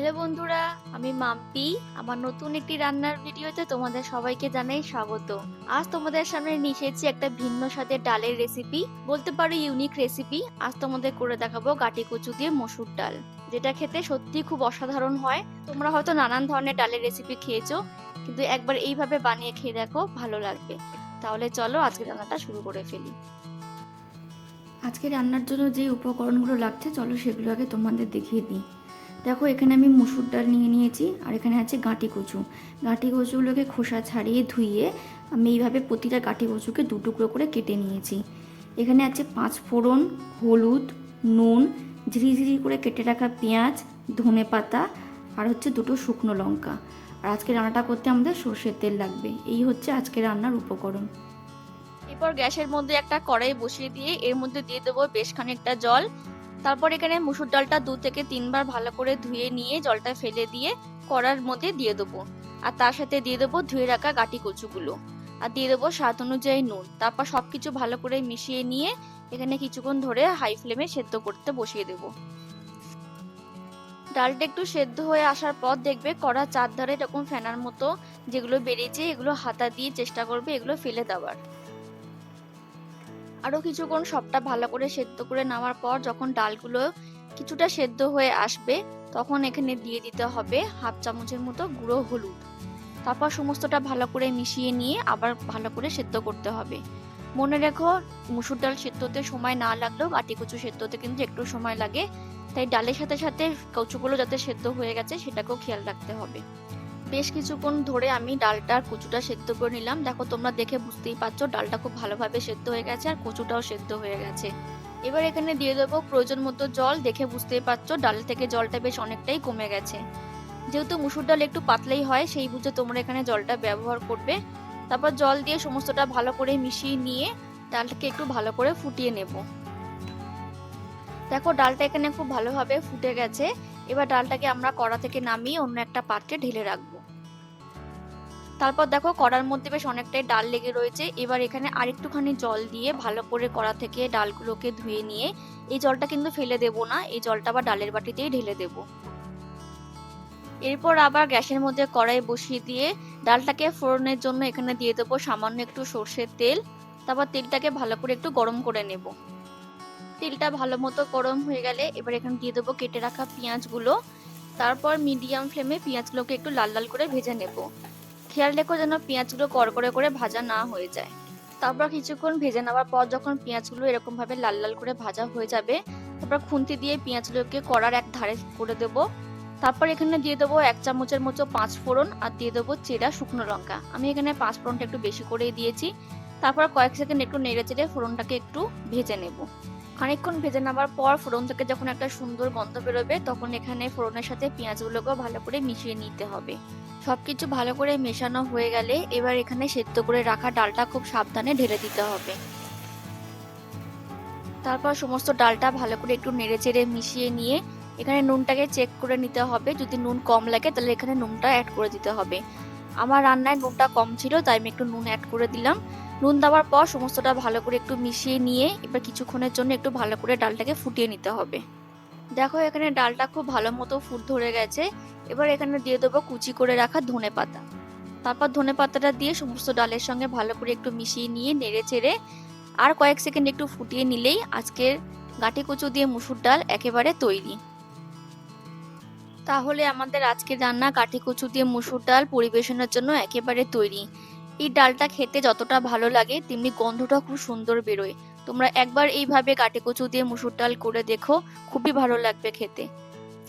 Hello বন্ধুরা, আমি মাম্পি। আমার নতুন একটি রান্নার ভিডিওতে তোমাদের সবাইকে জানাই স্বাগত। আজ তোমাদের সামনে নিয়ে এসেছি একটা ভিন্ন স্বাদের ডালের রেসিপি বলতে পারো ইউনিক রেসিপি আজ তোমাদের করে দেখাবো গাটি কচু দিয়ে মসুর ডাল, যেটা খেতে সত্যি খুব অসাধারণ হয়। তোমরা হয়তো নানান ধরনের ডালের রেসিপি খেয়েছো, কিন্তু একবার এইভাবে বানিয়ে খেয়ে দেখো, ভালো লাগবে। তাহলে চলো আজকে রান্নাটা শুরু করে ফেলি। আজকে রান্নার জন্য যে উপকরণগুলো লাগছে, চলো সেগুলো আগে তোমাদের দেখিয়ে দিই। দেখো, এখানে আমি মুসুর ডাল নিয়ে নিয়েছি, আর এখানে আছে গাঁটি কচু। গাঁটি কচুগুলোকে খোসা ছাড়িয়ে ধুইয়ে আমি এইভাবে প্রতিটা গাঁটি কচুকে দু টুকরো করে কেটে নিয়েছি। এখানে আছে পাঁচ ফোড়ন, হলুদ, নুন, ঝিরিঝিরি করে কেটে রাখা পেঁয়াজ, ধনে পাতা, আর হচ্ছে দুটো শুকনো লঙ্কা। আর আজকে রান্নাটা করতে আমাদের সর্ষের তেল লাগবে। এই হচ্ছে আজকে রান্নার উপকরণ। এরপর গ্যাসের মধ্যে একটা কড়াই বসিয়ে দিয়ে এর মধ্যে দিয়ে দেবো বেশ খানিকটা জল। তারপর এখানে মুসুর ডালটা দু থেকে তিনবার ভালো করে ধুয়ে নিয়ে জলটা ফেলে দিয়ে কড়ার মধ্যে দিয়ে দেবো। আর তার সাথে দিয়ে দেবো ধুয়ে রাখা গাটি কচুগুলো। আর দিয়ে দেবো স্বাদ অনুযায়ী নুন। তারপর সবকিছু ভালো করে মিশিয়ে নিয়ে এখানে কিছুক্ষণ ধরে হাই ফ্লেমে সেদ্ধ করতে বসিয়ে দেব। ডালটা একটু সেদ্ধ হয়ে আসার পর দেখবে কড়া চারধারে এরকম ফেনার মতো যেগুলো বেরিয়েছে, এগুলো হাতা দিয়ে চেষ্টা করবে এগুলো ফেলে দেওয়ার। আরও কিছুক্ষণ সবটা ভালো করে সেদ্ধ করে নেওয়ার পর যখন ডালগুলো কিছুটা সেদ্ধ হয়ে আসবে, তখন এখানে দিয়ে দিতে হবে হাফ চামচের মতো গুঁড়ো হলুদ। তারপর সমস্তটা ভালো করে মিশিয়ে নিয়ে আবার ভালো করে সেদ্ধ করতে হবে। মনে রেখো, মুসুর ডাল সেদ্ধতে সময় না লাগলেও গাটি কচু সেদ্ধতে কিন্তু একটু সময় লাগে। তাই ডালের সাথে সাথে কচুগুলো যাতে সেদ্ধ হয়ে গেছে সেটাকেও খেয়াল রাখতে হবে। বেশ কিছুক্ষণ ধরে আমি ডালটা কচুটা সেদ্ধ করে নিলাম। দেখো, তোমরা দেখে বুঝতেই পারছ, ডালটা খুব ভালোভাবে সেদ্ধ হয়ে গেছে আর কচুটাও সেদ্ধ হয়ে গেছে। এবার এখানে দিয়ে দেবো প্রয়োজন মতো জল। দেখে বুঝতেই পারছ, ডাল থেকে জলটা বেশ অনেকটাই কমে গেছে। যেহেতু মুসুর ডাল একটু পাতলাই হয়, সেই বুঝে তোমরা এখানে জলটা ব্যবহার করবে। তারপর জল দিয়ে সমস্তটা ভালো করে মিশিয়ে নিয়ে ডালটাকে একটু ভালো করে ফুটিয়ে নেব। দেখো, ডালটা এখানে খুব ভালোভাবে ফুটে গেছে। এবার ডালটাকে আমরা কড়া থেকে নামিয়ে অন্য একটা পাত্রে ঢেলে রাখব। তারপর দেখো কড়ার মধ্যে বেশ অনেকটাই ডাল লেগে রয়েছে। এবার এখানে আরেকটুখানি জল দিয়ে ভালো করে কড়া থেকে ডালগুলোকে ধুয়ে নিয়ে এই জলটা কিন্তু ফেলে দেব না, এই জলটা আবার ডালের বাটিতেই ঢেলে দেব। এরপর আবার গ্যাসের মধ্যে কড়াই বসিয়ে দিয়ে ডালটাকে ফোড়নের জন্য এখানে দিয়ে দেবো সামান্য একটু সর্ষের তেল। তারপর তেলটাকে ভালো করে একটু গরম করে নেব। তেলটা ভালো মতো গরম হয়ে গেলে এবার এখানে দিয়ে দেবো কেটে রাখা পেঁয়াজগুলো। তারপর মিডিয়াম ফ্লেমে পেঁয়াজগুলোকে একটু লাল লাল করে ভেজে নেব। খেয়াল রেখো যেন পেঁয়াজগুলো কড়কড়ে করে ভাজা না হয়ে যায়। তারপর কিছুক্ষণ ভেজে নেওয়ার পর যখন পেঁয়াজগুলো এরকম ভাবে লাল লাল করে ভাজা হয়ে যাবে, তারপর খুন্তি দিয়ে পেঁয়াজগুলোকে কড়ার এক ধারে করে দেব। তারপর এখানে দিয়ে দেবো এক চামচের মতো পাঁচ ফোড়ন আর দিয়ে দেবো চেরা শুকনো লঙ্কা। আমি এখানে পাঁচ ফোড়নটা একটু বেশি করেই দিয়েছি। তারপর কয়েক সেকেন্ড একটু নেড়ে চেড়ে ফোড়নটাকে একটু ভেজে নেব। খানিকক্ষণ ভেজে নেওয়ার পর ফোড়ন থেকে যখন একটা সুন্দর গন্ধ বেরোবে, তখন এখানে ফোড়নের সাথে পেঁয়াজগুলোকেও ভালো করে মিশিয়ে নিতে হবে। সবকিছু ভালো করে মেশানো হয়ে গেলে এবার এখানে সেদ্ধ করে রাখা ডালটা খুব সাবধানে ঢেলে দিতে হবে। তারপর সমস্ত ডালটা ভালো করে একটু নেড়ে চেড়ে মিশিয়ে নিয়ে এখানে নুনটাকে চেক করে নিতে হবে। যদি নুন কম লাগে তাহলে এখানে নুনটা অ্যাড করে দিতে হবে। আমার রান্নায় নুনটা কম ছিল, তাই আমি একটু নুন অ্যাড করে দিলাম। নুন দেওয়ার পর সমস্তটা ভালো করে একটু মিশিয়ে নিয়ে এবার কিছুক্ষণের জন্য একটু ভালো করে ডালটাকে ফুটিয়ে নিতে হবে। দেখো এখানে ডালটা খুব ভালো মতো ফুট ধরে গেছে। এবার এখানে দিয়ে দেবো কুচি করে রাখা ধনে পাতা। তারপর ধনে পাতাটা দিয়ে সমস্ত ডালের সঙ্গে ভালো করে একটু মিশিয়ে নিয়ে নেড়ে চেড়ে আর কয়েক সেকেন্ড একটু ফুটিয়ে নিলেই আজকের গাটি কচু দিয়ে মুসুর ডাল একেবারে তৈরি। তাহলে আমাদের আজকের রান্না কাঠি কচু দিয়ে মুসুর ডাল পরিবেশনের জন্য একেবারে তৈরি। এই ডালটা খেতে যতটা ভালো লাগে, তেমনি গন্ধটা খুব সুন্দর বেরোয়। তোমরা একবার এইভাবে কাটে কচু দিয়ে মুসুর ডাল করে দেখো, খুবই ভালো লাগবে খেতে।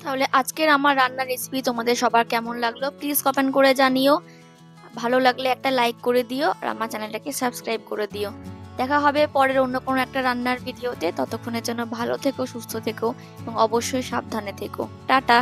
তাহলে আজকের আমার রান্নার রেসিপি তোমাদের সবার কেমন লাগল প্লিজ কমেন্ট করে জানিও। ভালো লাগলে একটা লাইক করে দিও, আর আমার চ্যানেলটাকে সাবস্ক্রাইব করে দিও। দেখা হবে পরের অন্য কোনো একটা রান্নার ভিডিওতে ততক্ষণের জন্য ভালো থেকো, সুস্থ থেকো, এবং অবশ্যই সাবধানে থেকো। টাটা!